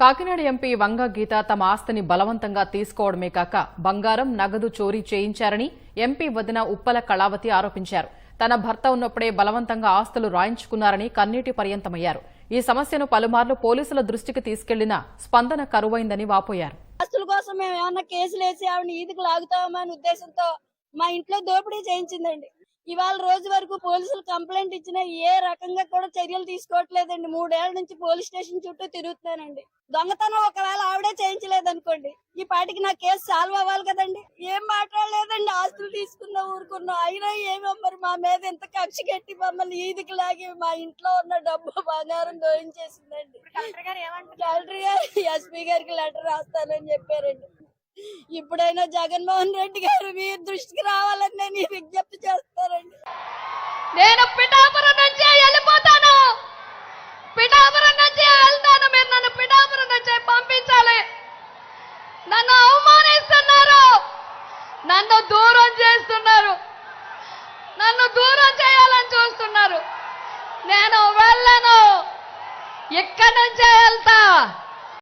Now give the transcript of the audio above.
Kakinada MP వంగ గీత తమ ఆస్తిని బలవంతంగా తీసుకోవడమే కాక బంగారం నగదు చోరీ చేయించారని ఎంపీ వదిన ఉప్పల కళావతి ఆరోపించారు. తన భర్త ఉన్నప్పుడే బలవంతంగా ఆస్తులు రాయించుకున్నారని కన్నీటి పర్యంతమయ్యారు. ఈ సమస్యను పలుమార్లు పోలీసుల దృష్టికి తీసుకెళ్ళినా స్పందన కరువైందని వాపోయారు. ఆస్తుల కోసం మేము ఏమన్నా కేసులు వేసి ఆవిడ ఈదికి లాగుతామని ఉద్దేశంతో మా ఇంట్లో దోపిడీ చేయించిందండి. ఇవాళ రోజు వరకు పోలీసులు కంప్లైంట్ ఇచ్చినా ఏ రకంగా కూడా చర్యలు తీసుకోవట్లేదండి. మూడేళ్ళ నుంచి పోలీస్ స్టేషన్ చుట్టూ తిరుగుతున్నానండి. దొంగతనం ఒకవేళ ఆవిడే చేయించలేదు అనుకోండి ఈ పాటికి నా కేసు సాల్వ్ అవ్వాలి కదండి. ఏం మాట్లాడలేదండి. ఆస్తులు తీసుకున్నా ఊరుకున్నా అయినా ఏమో మరి మా మీద ఎంత కక్ష కట్టి మమ్మల్ని ఈదికి లాగి మా ఇంట్లో ఉన్న డబ్బు బంగారం దోయించేసిందండి. కలెక్టర్ గారు ఎస్పీ గారికి లెటర్ రాస్తానని చెప్పారండి. ఇప్పుడైనా జగన్మోహన్ రెడ్డి గారు మీ దృష్టికి రావాలని నేను విజ్ఞప్తి నేను పిఠాపురం నుంచి వెళ్ళిపోతాను. పిఠాపురం నుంచి వెళ్తాను. మీరు నన్ను పిఠాపురం నుంచి పంపించాలి. నన్ను అవమానిస్తున్నారు. నన్ను దూరం చేస్తున్నారు. నన్ను దూరం చేయాలని చూస్తున్నారు. నేను వెళ్ళను. ఇక్కడి నుంచే వెళ్తా.